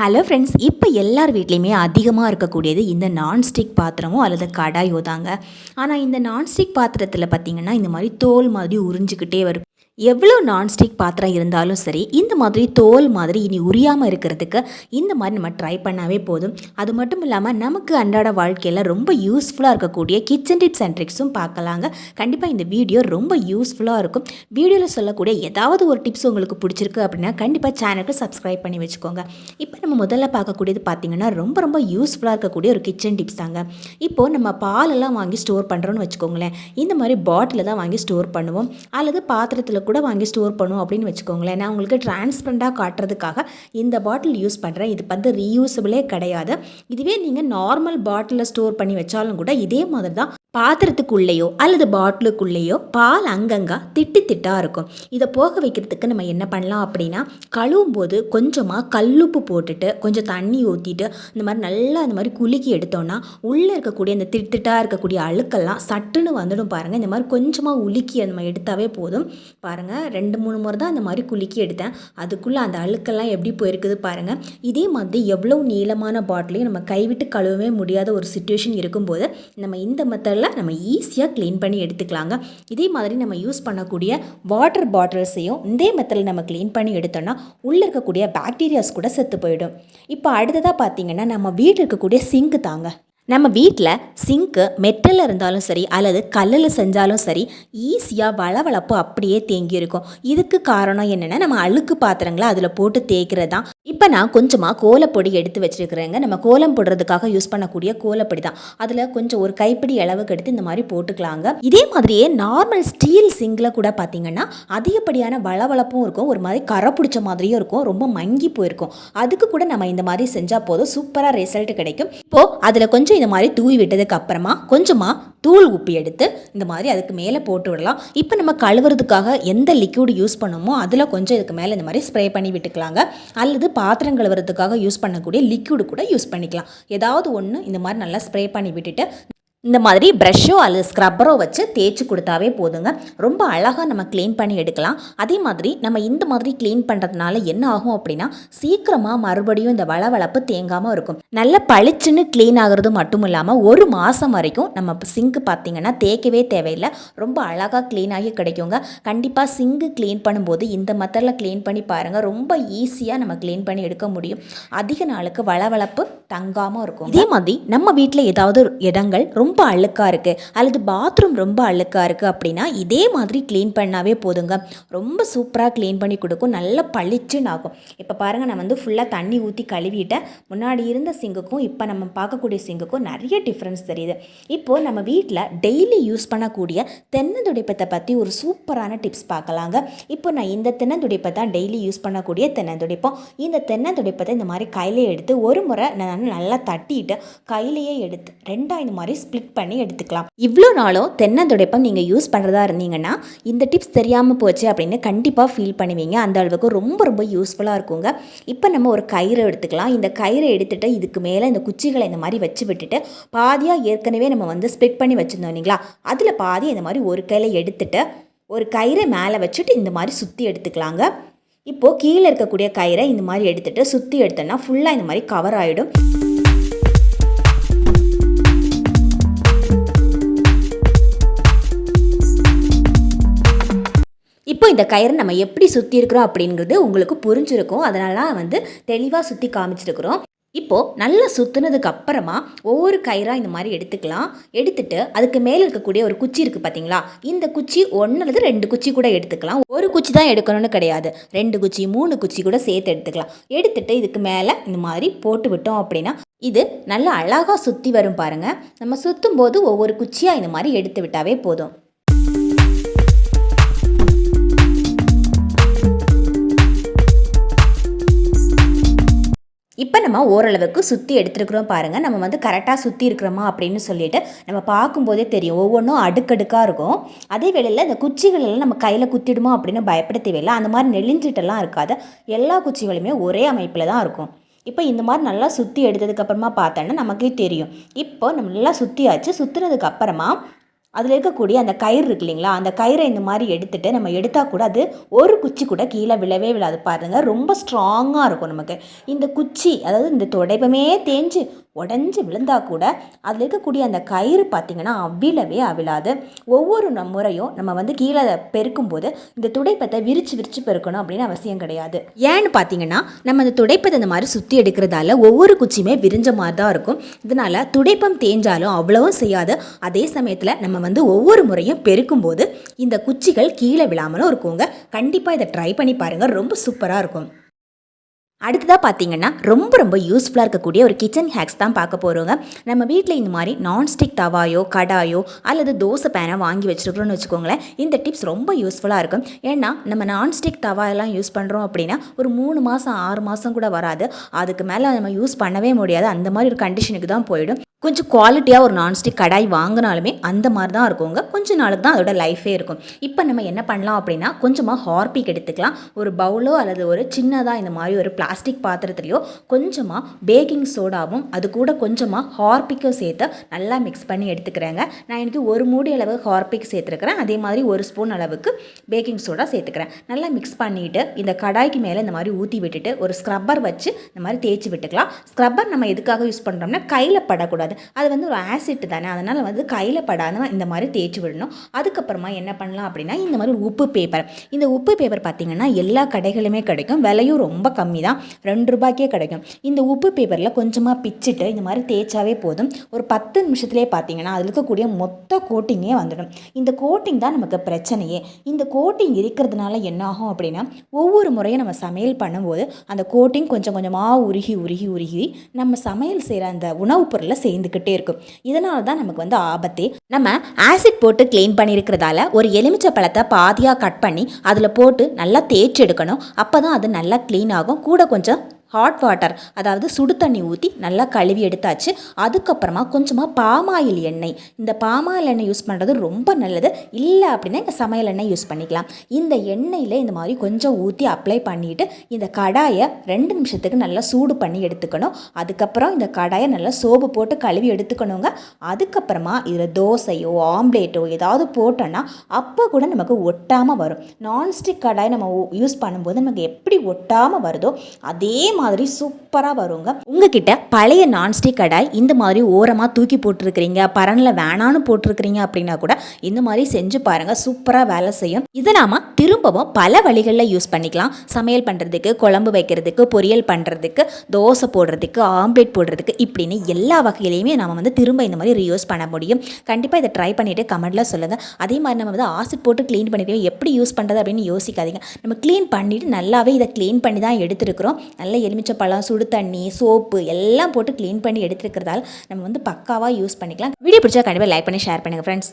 Hello friends இப்போ எல்லார் வீட்லேயுமே அதிகமாக இருக்கக்கூடியது இந்த நான்ஸ்டிக் பாத்திரமோ அல்லது கடாயோ தாங்க. ஆனால் இந்த நான்ஸ்டிக் பாத்திரத்தில் பார்த்திங்கன்னா இந்த மாதிரி தோல் மாதிரி உறிஞ்சிக்கிட்டே வரும். எவ்வளோ நான்ஸ்டிக் பாத்திரம் இருந்தாலும் சரி இந்த மாதிரி தோல் மாதிரி இனி உரியாமல் இருக்கிறதுக்கு இந்த மாதிரி நம்ம ட்ரை பண்ணாவே போதும். அது மட்டும் இல்லாமல் நமக்கு அன்றாட வாழ்க்கையில் ரொம்ப யூஸ்ஃபுல்லாக இருக்கக்கூடிய கிச்சன் டிப்ஸ் அண்ட் ட்ரிக்ஸும் பார்க்கலாங்க. கண்டிப்பாக இந்த வீடியோ ரொம்ப யூஸ்ஃபுல்லாக இருக்கும். வீடியோவில் சொல்லக்கூடிய ஏதாவது ஒரு டிப்ஸ் உங்களுக்கு பிடிச்சிருக்கு அப்படின்னா கண்டிப்பாக சேனலுக்கு சப்ஸ்கிரைப் பண்ணி வச்சுக்கோங்க. இப்போ நம்ம முதல்ல பார்க்கக்கூடியது பார்த்திங்கன்னா ரொம்ப ரொம்ப யூஸ்ஃபுல்லாக இருக்கக்கூடிய ஒரு கிச்சன் டிப்ஸ் தாங்க. இப்போது நம்ம பாலெல்லாம் வாங்கி ஸ்டோர் பண்ணுறோன்னு வச்சுக்கோங்களேன். இந்த மாதிரி பாட்டிலில் தான் வாங்கி ஸ்டோர் பண்ணுவோம். அல்லது பாத்திரத்தில் கூட வாங்கி ஸ்டோர் பண்ணுவோம் அப்படின்னு வச்சுக்கோங்களேன். நான் உங்களுக்கு டிரான்ஸ்பரண்டாக காட்டுறதுக்காக இந்த பாட்டில் யூஸ் பண்ணுறேன் இது வந்து ரீயூசபிளே கிடையாது. இதுவே நீங்கள் நார்மல் பாட்டிலில் ஸ்டோர் பண்ணி வச்சாலும் கூட இதே மாதிரி தான் பாத்திரத்துக்குள்ளேயோ அல்லது பாட்டிலுக்குள்ளேயோ பால் அங்கங்கே திட்டு திட்டாக இருக்கும். இதை போக வைக்கிறதுக்கு நம்ம என்ன பண்ணலாம் அப்படின்னா கழுவும் போது கொஞ்சமாக கல்லுப்பு போட்டுட்டு கொஞ்சம் தண்ணி ஊற்றிட்டு இந்த மாதிரி நல்லா இந்த மாதிரி குலுக்கி எடுத்தோன்னா உள்ளே இருக்கக்கூடிய அந்த திட்டுட்டாக இருக்கக்கூடிய அழுக்கெல்லாம் சட்டுன்னு வந்துடும் பாருங்கள் இந்த மாதிரி கொஞ்சமாக உலுக்கி நம்ம எடுத்தாவே போதும். பாருங்கள் ரெண்டு மூணு முறை தான் இந்த மாதிரி குலுக்கி எடுத்தேன். அதுக்குள்ளே அந்த அழுக்கெல்லாம் எப்படி போயிருக்குது பாருங்கள் இதே மாதிரி எவ்வளோ நீளமான பாட்டிலையும் நம்ம கைவிட்டு கழுவவே முடியாத ஒரு சுச்சுவேஷன் இருக்கும்போது நம்ம இந்த மெத்தடில் நம்ம ஈஸியாக க்ளீன் பண்ணி எடுத்துக்கலாங்க. இதே மாதிரி நம்ம யூஸ் பண்ணக்கூடிய வாட்டர் பாட்டில்ஸையும் இதே மெத்தடில் நம்ம க்ளீன் பண்ணி எடுத்தோம்னா உள்ளே இருக்கக்கூடிய பாக்டீரியாஸ் கூட செத்து போயிடும். இப்போ அடுத்ததாக பார்த்தீங்கன்னா நம்ம வீட்டில் இருக்கக்கூடிய சிங்க் தாங்க. நம்ம வீட்டில் சிங்க்கு மெட்டலில் இருந்தாலும் சரி அல்லது கல்லில் செஞ்சாலும் சரி ஈஸியாக வளவளப்பு அப்படியே தேங்கி இருக்கும். இதுக்கு காரணம் என்னென்னா நம்ம அழுக்கு பாத்திரங்களை அதில் போட்டு தேய்க்கிறது தான் இப்போ நான் கொஞ்சமாக கோலப்பொடி எடுத்து வச்சுருக்கிறேங்க. நம்ம கோலம் போடுறதுக்காக யூஸ் பண்ணக்கூடிய கோலப்பொடி தான் அதில் கொஞ்சம் ஒரு கைப்பிடி அளவுக்கு எடுத்து இந்த மாதிரி போட்டுக்கலாங்க. இதே மாதிரியே நார்மல் ஸ்டீல் சிங்கில் கூட பார்த்தீங்கன்னா அதிகப்படியான வளவளப்பும் இருக்கும். ஒரு மாதிரி கரை பிடிச்ச மாதிரியும் இருக்கும். ரொம்ப மங்கி போயிருக்கும். அதுக்கு கூட நம்ம இந்த மாதிரி செஞ்சால் போதும். சூப்பராக ரிசல்ட் கிடைக்கும். இப்போது அதில் கொஞ்சம் இந்த மாதிரி தூவி விட்டதுக்கு அப்புறமா கொஞ்சமாக தூள் உப்பி எடுத்து இந்த மாதிரி அதுக்கு மேலே போட்டு விடலாம். இப்போ நம்ம கழுவுறதுக்காக எந்த லிக்யூடு யூஸ் பண்ணோமோ அதில் கொஞ்சம் இதுக்கு மேலே இந்த மாதிரி ஸ்ப்ரே பண்ணி விட்டுக்கலாங்க. அல்லது பாத்திரம் கழுவுறதுக்காக யூஸ் பண்ணக்கூடிய லிக்யூடு கூட யூஸ் பண்ணிக்கலாம். ஏதாவது ஒன்று இந்த மாதிரி நல்லா ஸ்ப்ரே பண்ணி விட்டுட்டு இந்த மாதிரி ப்ரஷ்ஷோ அல்லது ஸ்க்ரப்பரோ வச்சு தேய்ச்சி கொடுத்தாவே போதுங்க. ரொம்ப அழகாக நம்ம க்ளீன் பண்ணி எடுக்கலாம். அதே மாதிரி நம்ம இந்த மாதிரி க்ளீன் பண்ணுறதுனால என்ன ஆகும் அப்படின்னா சீக்கிரமாக மறுபடியும் இந்த வளவளப்பு தேங்காமல் இருக்கும். நல்ல பளிச்சுன்னு க்ளீன் ஆகிறது மட்டும் இல்லாமல் ஒரு மாதம் வரைக்கும் நம்ம சிங்க்கு பார்த்திங்கன்னா தேய்க்கவே தேவையில்லை. ரொம்ப அழகாக க்ளீன் ஆகி கிடைக்குங்க. கண்டிப்பாக சிங்கு க்ளீன் பண்ணும்போது இந்த மெத்தடில் க்ளீன் பண்ணி பாருங்கள் ரொம்ப ஈஸியாக நம்ம க்ளீன் பண்ணி எடுக்க முடியும். அதிக நாளுக்கு வளவளப்பு தங்காமல் இருக்கும் இதே மாதிரி நம்ம வீட்டில் ஏதாவது இடங்கள் ரொம்ப ரொம்ப அழுக்காக இருக்குது அல்லது பாத்ரூம் ரொம்ப அழுக்காக இருக்குது அப்படின்னா இதே மாதிரி க்ளீன் பண்ணாவே போதுங்க. ரொம்ப சூப்பராக க்ளீன் பண்ணி கொடுக்கும். நல்ல பளிச்சுன்னு ஆகும். இப்போ பாருங்கள் நான் வந்து ஃபுல்லாக தண்ணி ஊற்றி கழுவிட்டேன். முன்னாடி இருந்த சிங்குக்கும் இப்போ நம்ம பார்க்கக்கூடிய சிங்குக்கும் நிறைய டிஃப்ரென்ஸ் தெரியுது. இப்போது நம்ம வீட்டில் டெய்லி யூஸ் பண்ணக்கூடிய தென்னந்துடைப்பத்தை பற்றி ஒரு சூப்பரான டிப்ஸ் பார்க்கலாங்க. இப்போ நான் இந்த தென்னந்துடைப்பை தான் டெய்லி யூஸ் பண்ணக்கூடிய தென்னந்துடைப்பம். இந்த தென்னந்துடைப்பத்தை இந்த மாதிரி கையிலே எடுத்து ஒரு முறை நான் நல்லா தட்டிட்டு கையிலேயே எடுத்து ரெண்டாக இந்த மாதிரி ஸ்பிளிட் பண்ணி எடுத்துக்கலாம். இவ்வளோ நாளும் தென்னந்துடைப்பம் நீங்கள் யூஸ் பண்ணுறதா இருந்தீங்கன்னா இந்த டிப்ஸ் தெரியாமல் போச்சு அப்படின்னு கண்டிப்பாக ஃபீல் பண்ணுவீங்க. அந்த அளவுக்கு ரொம்ப ரொம்ப யூஸ்ஃபுல்லாக இருக்குங்க. இப்போ நம்ம ஒரு கயிறு எடுத்துக்கலாம். இந்த கயிறை எடுத்துகிட்டு இதுக்கு மேலே இந்த குச்சிகளை இந்த மாதிரி வச்சு விட்டுட்டு பாதியாக ஏற்கனவே நம்ம வந்து ஸ்பிட் பண்ணி வச்சுருந்தோம் இல்லைங்களா? அதில் பாதி இந்த மாதிரி ஒரு கையில் எடுத்துட்டு ஒரு கயிறை மேலே வச்சுட்டு இந்த மாதிரி சுற்றி எடுத்துக்கலாங்க. இப்போது கீழே இருக்கக்கூடிய கயிறை இந்த மாதிரி எடுத்துகிட்டு சுற்றி எடுத்தோன்னா ஃபுல்லாக இந்த மாதிரி கவர் ஆகிடும் இந்த கயிறை நம்ம எப்படி சுற்றி இருக்கிறோம் அப்படிங்கிறது உங்களுக்கு புரிஞ்சிருக்கும். அதனால தான் வந்து தெளிவாக சுற்றி காமிச்சிருக்கிறோம். இப்போது நல்லா சுற்றுனதுக்கு அப்புறமா ஒவ்வொரு கயிறாக இந்த மாதிரி எடுத்துக்கலாம். எடுத்துட்டு அதுக்கு மேலே இருக்கக்கூடிய ஒரு குச்சி இருக்குது பார்த்தீங்களா இந்த குச்சி ஒன்று அல்லது ரெண்டு குச்சி கூட எடுத்துக்கலாம். ஒரு குச்சி தான் எடுக்கணும்னு கிடையாது. ரெண்டு குச்சி மூணு குச்சி கூட சேர்த்து எடுத்துக்கலாம். எடுத்துட்டு இதுக்கு மேலே இந்த மாதிரி போட்டு விட்டோம் அப்படின்னா இது நல்லா அழகாக சுற்றி வரும் பாருங்கள் நம்ம சுற்றும் போது ஒவ்வொரு குச்சியாக இந்த மாதிரி எடுத்து விட்டாவே போதும். இப்போ நம்ம ஓரளவுக்கு சுற்றி எடுத்துருக்குறோம் பாருங்கள் நம்ம வந்து கரெக்டாக சுற்றி இருக்கிறோமா அப்படின்னு சொல்லிட்டு நம்ம பார்க்கும்போதே தெரியும். ஒவ்வொன்றும் அடுக்கடுக்காக இருக்கும். அதே வேளையில் இந்த குச்சிகளெல்லாம் நம்ம கையில் குத்திடுமோ அப்படின்னு பயப்பட தேவையில்லை. அந்த மாதிரி நெளிஞ்சிட்டெல்லாம் இருக்காது. எல்லா குச்சிகளுமே ஒரே அமைப்பில் தான் இருக்கும். இப்போ இந்த மாதிரி நல்லா சுற்றி எடுத்ததுக்கப்புறமா பார்த்தோன்னா நமக்கே தெரியும். இப்போ நம்ம நல்லா சுற்றியாச்சு சுற்றுனதுக்கு அப்புறமா அதில் இருக்கக்கூடிய அந்த கயிறு இருக்கு இல்லைங்களா? அந்த கயிறை இந்த மாதிரி எடுத்துகிட்டு நம்ம எடுத்தால் கூட அது ஒரு குச்சி கூட கீழே விழவே விழாது. பாருங்கள் ரொம்ப ஸ்ட்ராங்காக இருக்கும் நமக்கு. இந்த குச்சி அதாவது இந்த துடைப்பமே தேஞ்சு உடஞ்சி விழுந்தா கூட அதில் இருக்கக்கூடிய அந்த கயிறு பார்த்திங்கன்னா அவிழவே அவிழாது. ஒவ்வொரு முறையும் நம்ம வந்து கீழே பெருக்கும்போது இந்த துடைப்பத்தை விரித்து விரித்து பெருக்கணும் அப்படின்னு அவசியம் கிடையாது. ஏன்னு பார்த்தீங்கன்னா நம்ம அந்த துடைப்பத்தை இந்த மாதிரி சுற்றி எடுக்கிறதால ஒவ்வொரு குச்சியுமே விரிஞ்ச மாதிரி தான் இருக்கும். இதனால் துடைப்பம் தேஞ்சாலும் அவ்வளவும் செய்யாது. அதே சமயத்தில் நம்ம வந்து ஒவ்வொரு முறையும் பெருக்கும் போது இந்த குச்சிகள் கீழே விழாமலும் இருக்குங்க. கண்டிப்பாக இதை ட்ரை பண்ணி பாருங்கள் ரொம்ப சூப்பராக இருக்கும். அடுத்ததாக பார்த்தீங்கன்னா ரொம்ப ரொம்ப யூஸ்ஃபுல்லாக இருக்கக்கூடிய ஒரு கிச்சன் ஹேக்ஸ் தான் பார்க்க போகிறோங்க நம்ம வீட்டில் இந்த மாதிரி நான்ஸ்டிக் தவாயோ கடாயோ அல்லது தோசை பேனை வாங்கி வச்சுருக்கிறோன்னு வச்சுக்கோங்களேன் இந்த டிப்ஸ் ரொம்ப யூஸ்ஃபுல்லாக இருக்கும். ஏன்னா நம்ம நான்ஸ்டிக் தவாயெல்லாம் யூஸ் பண்ணுறோம் அப்படின்னா ஒரு மூணு மாதம் ஆறு மாதம் கூட வராது. அதுக்கு மேலே நம்ம யூஸ் பண்ணவே முடியாது. அந்த மாதிரி ஒரு கண்டிஷனுக்கு தான் போயிடும். கொஞ்சம் குவாலிட்டியாக ஒரு நான்ஸ்டிக் கடாய் வாங்கினாலுமே அந்த மாதிரி தான் இருக்குங்க. கொஞ்ச நாளுக்கு தான் அதோட லைஃபே இருக்கும். இப்போ நம்ம என்ன பண்ணலாம் அப்படின்னா கொஞ்சமாக ஹார்பிக் எடுத்துக்கலாம். ஒரு பவுலோ அல்லது ஒரு சின்னதாக இந்த மாதிரி ஒரு பிளாஸ்டிக் பாத்திரத்துலையோ கொஞ்சமாக பேக்கிங் சோடாவும் அது கூட கொஞ்சமாக ஹார்பிக்கும் சேர்த்து நல்லா மிக்ஸ் பண்ணி எடுத்துக்கிறேங்க. நான் இன்றைக்கி ஒரு மூடி அளவு ஹார்பிக் சேர்த்துருக்கிறேன். அதே மாதிரி ஒரு ஸ்பூன் அளவுக்கு பேக்கிங் சோடா சேர்த்துக்கிறேன். நல்லா மிக்ஸ் பண்ணிவிட்டு இந்த கடாய்க்கு மேலே இந்த மாதிரி ஊற்றி விட்டுட்டு ஒரு ஸ்க்ரப்பர் வச்சு இந்த மாதிரி தேய்ச்சி விட்டுக்கலாம். ஸ்க்ரப்பர் நம்ம எதுக்காக யூஸ் பண்ணுறோம்னா கையில் படக்கூடாது. அது வந்து ஒரு ஆசிட் தானே. அதனால் வந்து கையில் படாத இந்த மாதிரி தேய்ச்சி விடணும். அதுக்கப்புறமா என்ன பண்ணலாம் அப்படின்னா இந்த மாதிரி உப்பு பேப்பர் இந்த உப்பு பேப்பர் பார்த்திங்கன்னா எல்லா கடைகளுமே கிடைக்கும். விலையும் ரொம்ப கம்மி தான் ரெண்டு ரூபாய்க்கே கிடைக்கும். இந்த உப்பு பேப்பரில் கொஞ்சமாக பிச்சுட்டு இந்த மாதிரி தேய்ச்சாவே போதும். ஒரு பத்து நிமிஷத்துலேயே பார்த்தீங்கன்னா அதில் இருக்கக்கூடிய மொத்த கோட்டிங்கே வந்துடும். இந்த கோட்டிங் தான் நமக்கு பிரச்சனையே. இந்த கோட்டிங் இருக்கிறதுனால என்ன ஆகும் அப்படின்னா ஒவ்வொரு முறையும் நம்ம சமையல் பண்ணும்போது அந்த கோட்டிங் கொஞ்சம் கொஞ்சமாக உருகி உருகி உருகி நம்ம சமையல் செய்கிற அந்த உணவுப் பொருளை சேர்ந்துக்கிட்டே இருக்கும். இதனால தான் நமக்கு வந்து ஆபத்தே. நம்ம ஆசிட் போட்டு க்ளீன் பண்ணியிருக்கிறதால ஒரு எலுமிச்சை பழத்தை பாதியாக கட் பண்ணி அதில் போட்டு நல்லா தேய்ச்சி எடுக்கணும். அப்போ தான் அது நல்லா க்ளீன் ஆகும். கூட கொஞ்சம் ஹாட் வாட்டர் அதாவது சுடு தண்ணி ஊற்றி நல்லா கழுவி எடுத்தாச்சு. அதுக்கப்புறமா கொஞ்சமாக பாமாயில் எண்ணெய். இந்த பாமாயில் எண்ணெய் யூஸ் பண்ணுறது ரொம்ப நல்லது. இல்லை அப்படின்னா இந்த சமையல் எண்ணெய் யூஸ் பண்ணிக்கலாம். இந்த எண்ணெயில் இந்த மாதிரி கொஞ்சம் ஊற்றி அப்ளை பண்ணிவிட்டு இந்த கடாயை ரெண்டு நிமிஷத்துக்கு நல்லா சூடு பண்ணி எடுத்துக்கணும். அதுக்கப்புறம் இந்த கடாயை நல்லா சோப்பு போட்டு கழுவி எடுத்துக்கணுங்க. அதுக்கப்புறமா இதில் தோசையோ ஆம்லேட்டோ ஏதாவது போட்டோன்னா அப்போ கூட நமக்கு ஒட்டாமல் வரும். நான்ஸ்டிக் கடாய் நம்ம யூஸ் பண்ணும்போது நமக்கு எப்படி ஒட்டாமல் வருதோ அதே மாதிரி சூப்பராக வருங்க. உங்ககிட்ட பழைய நான்ஸ்டிக் கடாய் இந்த மாதிரி ஓரமாக தூக்கி போட்டிருக்கிறீங்க பரனில் வேணான்னு போட்டிருக்கிறீங்க அப்படின்னா கூட இந்த மாதிரி செஞ்சு பாருங்கள் சூப்பராக வேலை செய்யும். இதை நாம் திரும்பவும் பல வழிகளில் யூஸ் பண்ணிக்கலாம். சமையல் பண்ணுறதுக்கு குழம்பு வைக்கிறதுக்கு பொரியல் பண்ணுறதுக்கு தோசை போடுறதுக்கு ஆம்லேட் போடுறதுக்கு இப்படின்னு எல்லா வகையிலையுமே நம்ம வந்து திரும்ப இந்த மாதிரி ரீயூஸ் பண்ண முடியும். கண்டிப்பாக இதை ட்ரை பண்ணிவிட்டு கமெண்ட்டில் சொல்லுங்கள் அதே மாதிரி நம்ம வந்து ஆசிட் போட்டு க்ளீன் பண்ணிக்கிறோம் எப்படி யூஸ் பண்ணுறது அப்படின்னு யோசிக்காதீங்க. நம்ம க்ளீன் பண்ணிவிட்டு நல்லாவே இதை க்ளீன் பண்ணி தான் எடுத்துருக்குறோம். நல்ல எலுமிச்சப்பழம் சுடு தண்ணி சோப்பு எல்லாம் போட்டு க்ளீன் பண்ணி எடுத்துருக்கிறதால நம்ம வந்து பக்காவாக யூஸ் பண்ணிக்கலாம். வீடியோ பிடிச்சா கண்டிப்பாக லைக் பண்ணி ஷேர் பண்ணுங்கள் ஃப்ரெண்ட்ஸ்